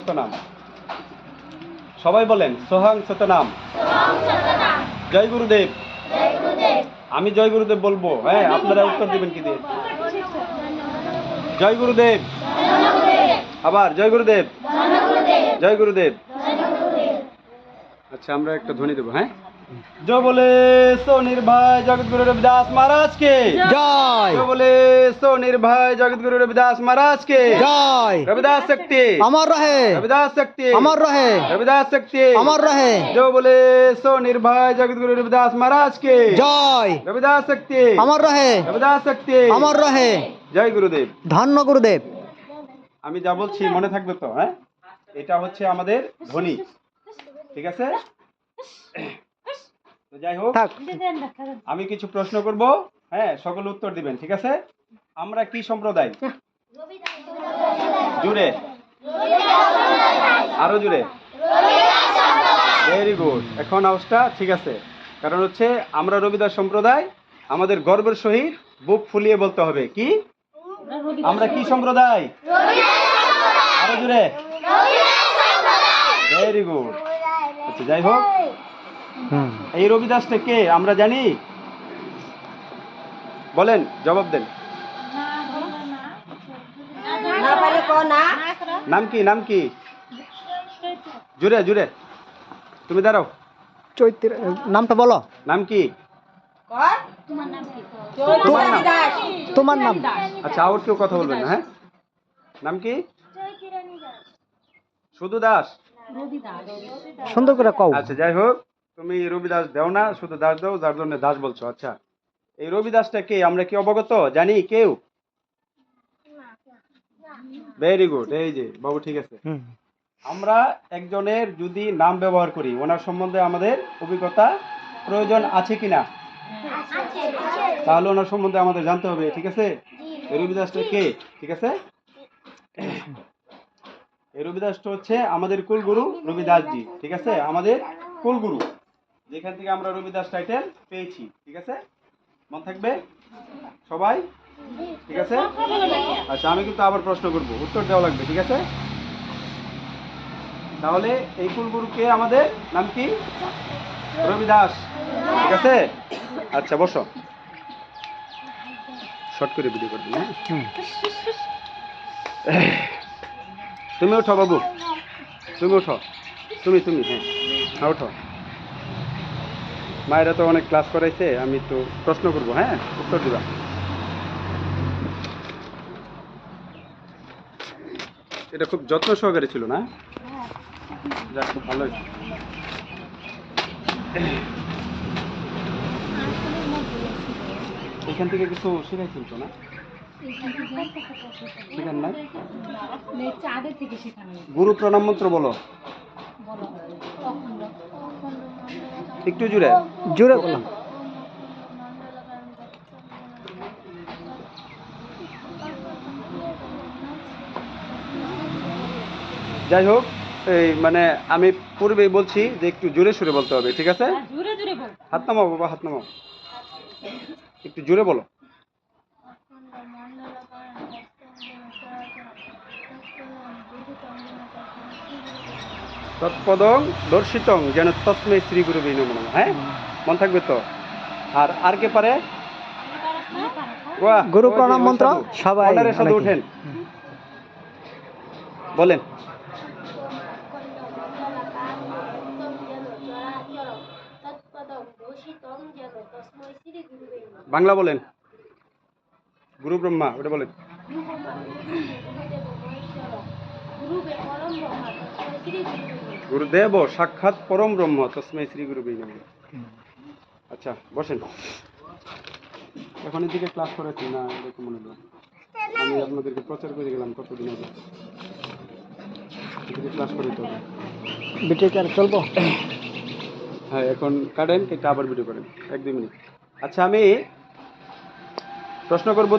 সতনাম সবাই বলেন, সোহাং সতনাম জয় গুরুদেব। আমি জয় গুরুদেব বলব। হ্যাঁ আপনারা উত্তর দিবেন কি দিয়ে? জয় গুরুদেব। আবার, জয় গুরুদেব। জয় গুরুদেব। আচ্ছা আমরা একটা ধ্বনি দেবো হ্যাঁ? জয় বলে সো নির্ভয় জগৎগুরু রবিদাস মহারাজ কে জয় জয় বলে সো নির্ভয় জগৎগুরু রবিদাস মহারাজ কে জয় রবিদাস শক্তি আমার রহে রবিদাস শক্তি আমার রহে রবিদাস শক্তি আমার রহে जो बोले सो निर्भय जगत गुरु रविदास महाराज के জয় रविदास शक्ति আমার রহে রবিদাস শক্তি আমার রহে জয় গুরুদেব ধন্য গুরুদেব আমি যা বলছি মনে থাকবে তো হ্যাঁ এটা হচ্ছে আমাদের ধ্বনি ঠিক আছে তো যাই হোক আমি কিছু প্রশ্ন করব। হ্যাঁ সকল উত্তর দিবেন ঠিক আছে? আমরা কি সম্প্রদায়? জুড়ে। আরও জুড়ে। ভেরি গুড এখন আওয়াজটা ঠিক আছে। কারণ হচ্ছে আমরা রবিদাস সম্প্রদায় আমাদের গর্বের সহিত বুক ফুলিয়ে বলতে হবে। কি? আমরা কি সম্প্রদায়? আরও জুড়ে। ভেরি গুড আচ্ছা যাই হোক। এই রবিদাসটা কে? আমরা জানি। বলেন জবাব দেন। নাম কি নাম কি? জুড়ে জুড়ে। তুমি দাঁড়াও। চৈত্র নামটা বলো। নাম কি? তোমার নাম? তোমার নাম। আচ্ছা আর কেউ কথা বলবেন না হ্যাঁ? নাম কি? শুধু দাস? সুন্দর করে কও। আচ্ছা যাই হোক। তুমি রবিদাস দেও না শুধু দাস দাও যার জন্য দাস বলছো। আচ্ছা এই রবিদাসটা কে? আমরা কি অবগত? জানি কেউ? ভেরি গুড এই যে বাবু ঠিক আছে। আমরা একজনের যদি নাম ব্যবহার করি ওনার সম্বন্ধে আমাদের অভিজ্ঞতা প্রয়োজন আছে কিনা? তাহলে ওনার সম্বন্ধে আমাদের জানতে হবে ঠিক আছে? এই রবিদাসটা কে? ঠিক আছে? এই রবিদাসটা হচ্ছে আমাদের কুলগুরু রবি রবিদাসজি ঠিক আছে? আমাদের কুলগুরু। যেখান থেকে আমরা রবিদাস টাইটেল পেয়েছি, ঠিক আছে? মন থাকবে? সবাই? ঠিক আছে? আচ্ছা আমি কিন্তু আবার প্রশ্ন করব, উত্তর দেওয়া লাগবে, ঠিক আছে? তাহলে এই কুলগুরুকে আমাদের নাম কি? রবিদাস, ঠিক আছে? আচ্ছা বসো। শর্ট করে ভিডিও করবেন হ্যাঁ? তুমি ওঠো, বাবু। তুমি ওঠো। তুমি তুমি হ্যাঁ। হ্যাঁ ওঠো। মায়েরা তো অনেক ক্লাস করাইছে আমি তো প্রশ্ন করব হ্যাঁ? উত্তর দিবা। এটা খুব যত্ন সহকারে ছিল না? যাক খুব ভালো এখান থেকে কিছু শেখাইছিল তো না? শেখান শেখানো গুরু প্রণাম মন্ত্র বলো। একটু জুড়ে জোরে বললাম যাই হোক এই মানে আমি পূর্বেই বলছি যে একটু জোরে সুরে বলতে হবে ঠিক আছে? জোরে হাত নামাও বাবা হাত নামাও। একটু জোরে বলো। তৎপদং দর্শিতং যেন তৎমে শ্রী গুরু নমঃ হ্যাঁ? মন থাকবে তো? আর আর কে পারে? গুরু প্রণাম মন্ত্র সবাই অনেকে। ওঠেন বলেন। বাংলা বলেন। গুরু ব্রহ্মা ওটা বলেন। গুরুদেব সাক্ষাৎ পরম ব্রহ্ম তসমে শ্রী গুরু আচ্ছা বসেন। এখন এদিকে ক্লাস করেছি না এরকম মনে হয় আমি আপনাদেরকে প্রচার করে গেলাম কতদিন আগে। এদিকে ক্লাস করে তো। বিটেক আর চলবো? হ্যাঁ এখন কাটেন এটা আবার ভিডিও করেন। এক দুই মিনিট। আচ্ছা আমি প্রশ্ন করব